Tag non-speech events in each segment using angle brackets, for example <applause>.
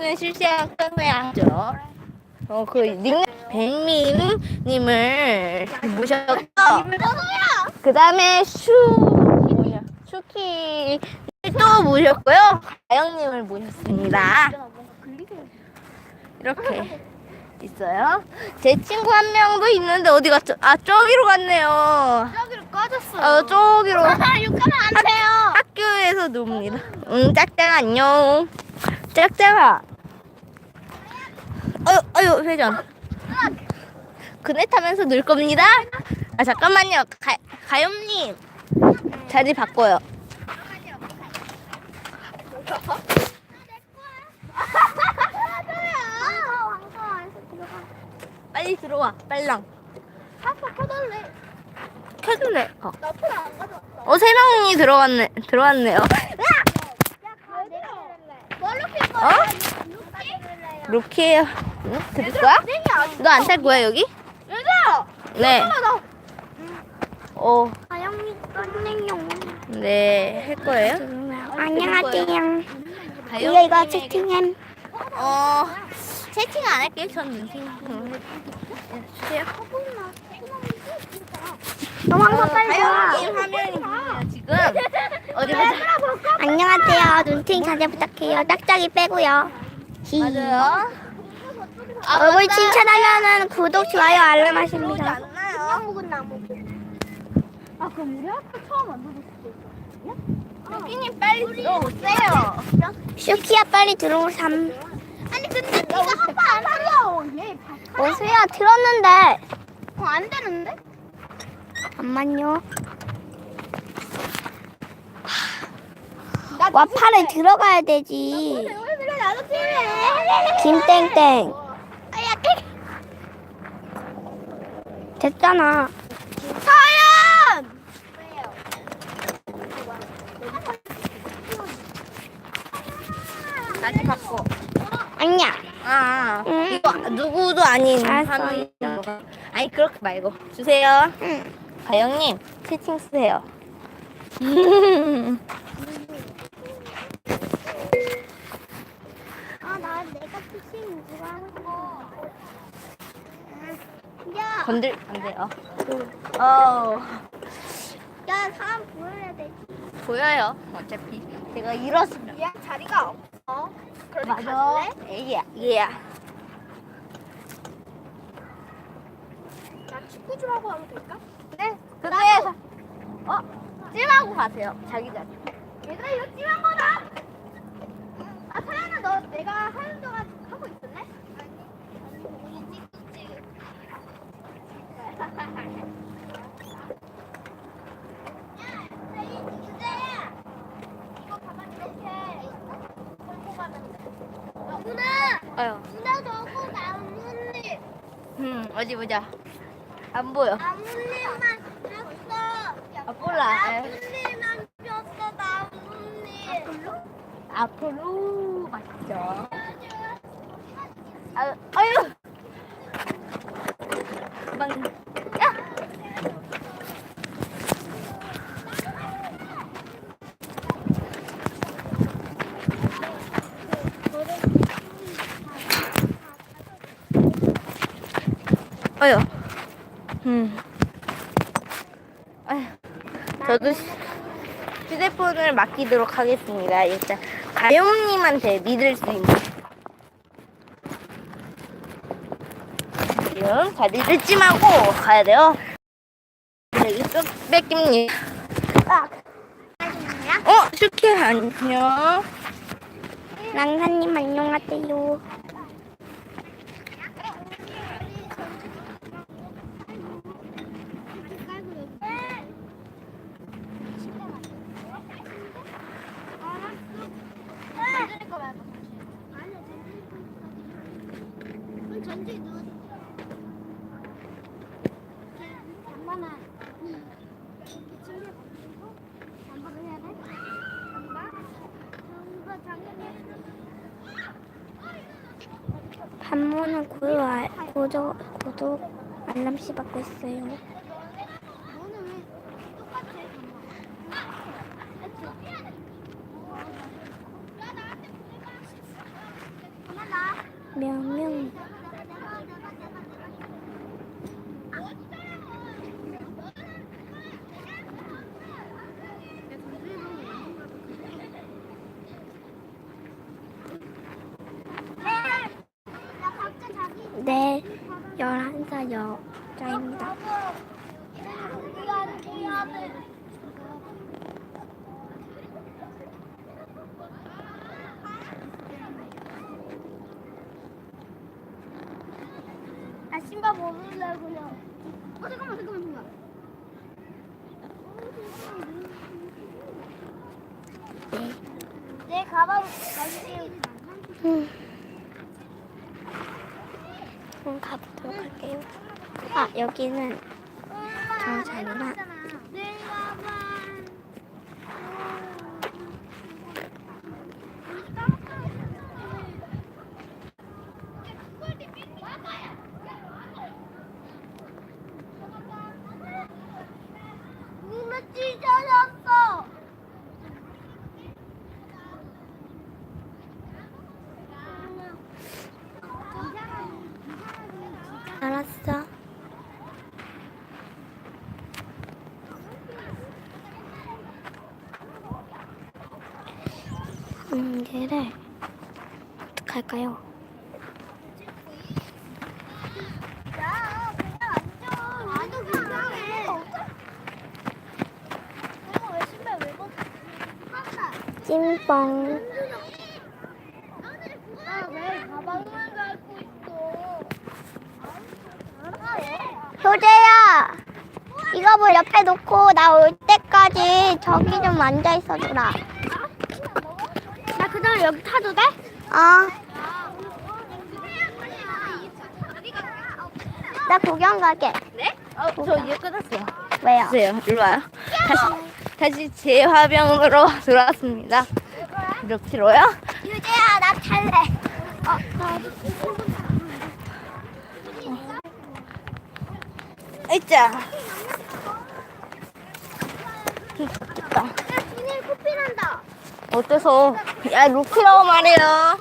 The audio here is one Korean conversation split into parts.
는 실시간 끝내야죠. 어, 그 닉네임 백민님을 모셨고 그 다음에 슈 뭐냐 슈키를 또 모셨고요. 아영님을 모셨습니다. 이렇게 있어요. 제 친구 한 명도 있는데 어디 갔죠? 아 저기로 갔네요. 저기로 꺼졌어. 어 저기로 욕하면 안 돼요. 학교에서 놉니다. 응 짝짝 안녕. 짝짝아. 어유 회전. 그네 타면서 놀 겁니다. 아 잠깐만요. 가 가염님 자리 바꿔요. 빨리 들어와. 빨랑. 아빠 꺼달래. 켜줄래? 어. 나 풀 안 가져왔어. 어, 세 명이 들어왔네. 들어왔네요. 야, 내가 뭘로 킬 거야? 어? 루키? 루키예요. 응? 들을 거야? 너 안 탈 거야 여기? 얘들아! 네. 나. 어. 네, 할 거예요. 안녕하세요. 이거 이거 채팅함. 어, 채팅 안 할게요. 전 눈팅 주세요. 도망가 빨리 와. 화면이 지금. 어디 보자. 안녕하세요. 눈팅 자제 부탁해요. 짝짝이 빼고요. 히. 맞아요. 얼굴 칭찬하면은 구독, 좋아요, 알람 하십니다. 안 나요. 나무. 아 그럼 우리 학교 처음 만들었을 때 루키님 빨리 들어오세요. 슈키야 빨리 들어오삼. 아니 근데 네가 한번 안 하려. 얘 오수야 들었는데. 어 안 되는데? 잠만요. 와파를 들어가야 되지. 김땡땡. 됐잖아. 서연! 다시 바꿔. 아니야. 아, 응. 이거 누구도 아닌 알았어. 한우이 아니 그렇게 말고 주세요. 응. 가영님 채팅 쓰세요. <laughs> 아, 나 내가 피싱 누가 하는 거. 야, 건들 안 돼요. 어 야, 사람 보여야 돼. 보여요. 어차피 제가 일었으면 야, 자리가 없어. 그럼 맞아. 예야 예야. 나 축구 좀 하고 가면 될까? 네. 근데 어 찜하고 가세요. 자기 자리. 얘들아, 이거 찜한 거다. 아, 사연아, 너 내가 하는 동안 하고 있었네? 아니, 우리 찍찍. 이거 가만 이렇게 걸고 가면 돼. 누나! 아유. 누나 저거 나뭇잎 음 어디 보자. 안 보여. 나뭇잎만 폈어 아 몰라. 에. 나뭇잎만 폈어 나뭇잎 앞으로 맞죠. 아, 아유. 아유. 음. 아유. 저도 시- 휴대폰을 맡기도록 하겠습니다. 일단 가영님한테 믿을 수 있는 지금 자리 늦지 말고 가야 돼요. 네, 이쪽 뺏깁니다. 아. 어, 슈키 안녕. 랑사님 안녕하세요 반모는 구독, 알- 구독, 구독 알람씨 받고 있어요. 나 각자 자기 네, 11살 여자입니다. 아 신발 그냥. 어 잠깐만 잠깐만 잠깐만. 네. 내 가방 가지고. 음. 가보도록 할게요. 아, 여기는 저 자리라. 내 가방. 눈에 찢어졌어. 알았어. 갖고 있어? 아, 왜? 효재야! 이거 뭐 옆에 놓고 나 올 때까지 저기 좀 앉아 있어주라. 나 그다음 여기 타도 돼? 어, 나 구경 가게. 네? 어, 저 이제 끝났어요. 왜요? 주세요. 일로 와요. 다시, 다시 제 화병으로 <laughs> 돌아왔습니다. 몇 킬로요? 유재야, 나 탈래. 있자. 됐다. 어때서? 야, 루키라고 말해요.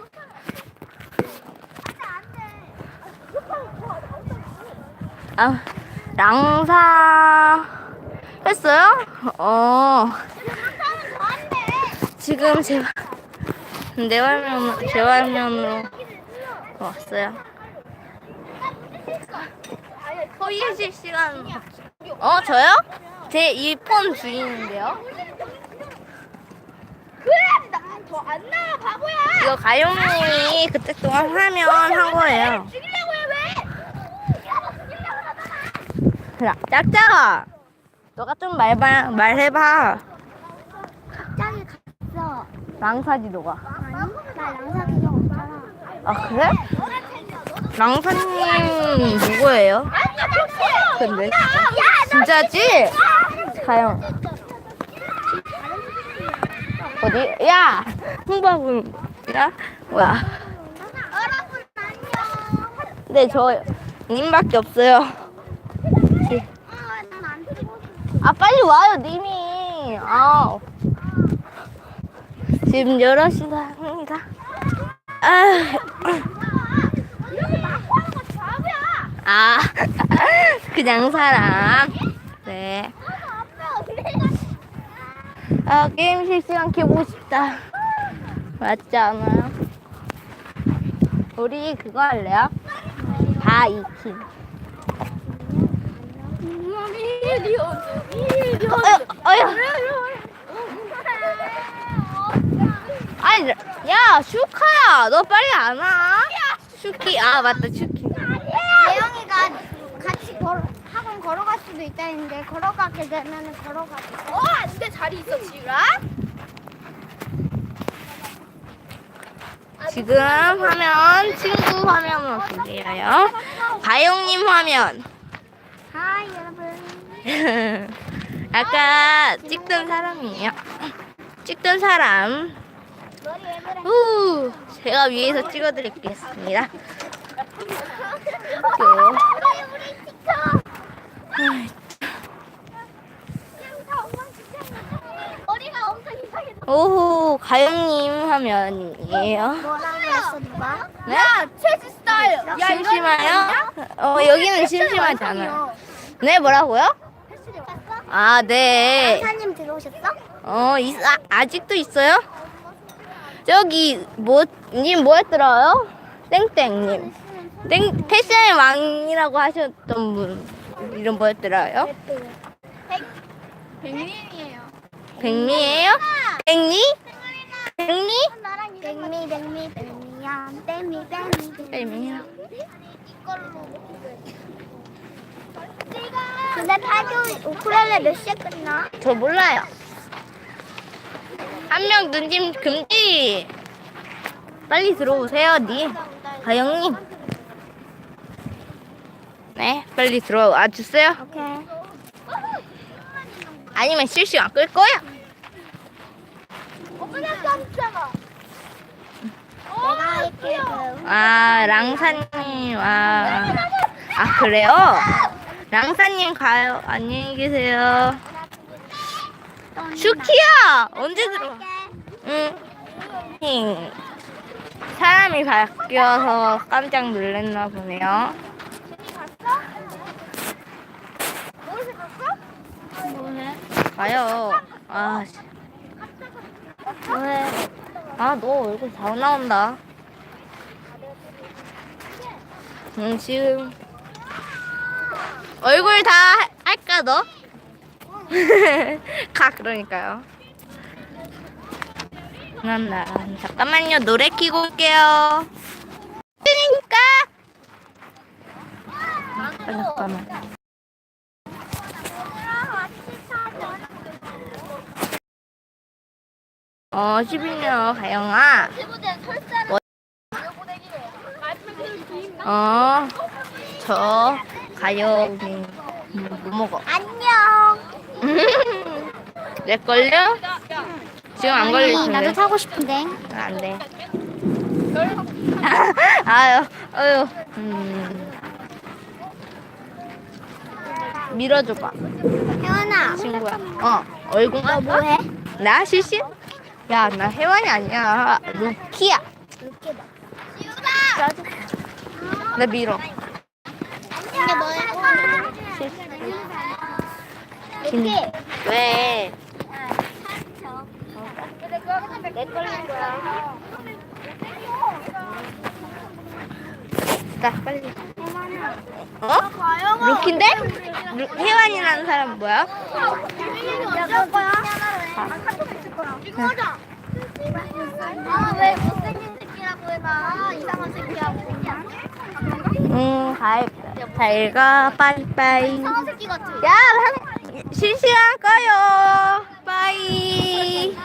아, 랑사 했어요? 어, 지금 제, 내 화면, 제 화면으로 왔어요. 허이실 시간 어 저요? 제 이 폰 주인인데요. 그래, 나더안 나와, 바보야. 이거 가영님이 그때 동안 화면 한 거예요. 죽이려고 해, 왜? 죽이려고. 야, 짝짝아, 너가 좀 말봐, 말해봐. 짝이 갔어. 랑사지 너가. 나 양사기 형 없잖아. 아 그래? 랑사님 누구예요? 근데 진짜지? 가영 어디? 야 야 뭐야? 여러분 안녕. 근데 저 님밖에 없어요. 아, 빨리 와요 님이. 아 지금 11시다 합니다. 아. 아 <laughs> 그냥 사람. 네. 아 게임 실시간 켜보고 싶다. 맞지 않아요? 우리 그거 할래요? 다 익힌. 어휴, 어휴. 아니, 야, 슈카야, 너 빨리 안 와? 슈키, 아, 맞다, 슈키. 예영이가 같이 걸어, 학원 걸어갈 수도 있다는데 걸어가게 되면 걸어가게. 어, 안돼 자리 있어 지우라. 지금 화면, 친구 화면으로 들려요. 가영님 화면. 하이 여러분. <laughs> 아까 찍던 사람이에요. 찍던 사람. 후, 제가 위에서 찍어드리겠습니다. <laughs> 그, 우리 우리 찍혀. 아이, 머리가 엄청 이상해져. 오호, 가영님 화면이에요. 뭐라고 했어 누가? 네? 야 최지 심심해요? 어 여기는 심심하지 않아요. 네 뭐라고요? 아 네. 사님 들어오셨어? 어 있, 아, 아직도 있어요? 저기 뭐님 뭐였더라요? 땡땡님. 땡 패션의 왕이라고 하셨던 분 이름 뭐였더라요? 백민이에요. 백미예요? 백미? 백미? 백미 백미 백미야 백미 백미. 이걸로 근데 타조 우쿨렐레 몇 시에 끝나? 저 몰라요. 한 명 눈짐 금지. 빨리 들어오세요, 니. 가영님. 네, 빨리 들어와 주세요. 오케이. 아니면 실시간 끌 거야. 깜짝아. 내가. 아, 랑사님, 아, 아 그래요? 랑사님 가요. 안녕히 계세요. 슈키야, 언제 들어? 응. 힝. 사람이 바뀌어서 깜짝 놀랐나 보네요. 뭐해? 가요. 아, 씨. 뭐해? 아, 너 얼굴 다 나온다. 응, 지금. 얼굴 다 할- 할까, 너? <laughs> 가, 그러니까요. 난, 나, 잠깐만요. 노래 키고 올게요. 그러니까. 아, 잠깐만. 어, 11년 가영아. 뭐? 어, 저 가영이 뭐 먹어? 안녕. <laughs> 내 걸려? 지금 안 걸릴 텐데. 나도 타고 싶은데. 아, 안 돼. <laughs> 아유, 아유. 음. 밀어줘봐, 혜원아. 친구야. 어, 얼굴. 너 뭐해? 나 실신? 야, 나 혜원이 아니야. 루키야. 이렇게 봐. 나 밀어. 근데 뭐해? 이렇게. 왜? 내 걸린 거야. 나 빨리. 어? 루키인데? 루, 혜원이라는 사람 뭐야? 어쩔 거야? 이거 하자. 아왜 못생긴 새끼라고 해봐. 이상한 새끼라고. 응, 잘, 잘 가, 빠이빠이. 이상한 새끼 같아. 야, 한- 실시간 꺼요. 빠이.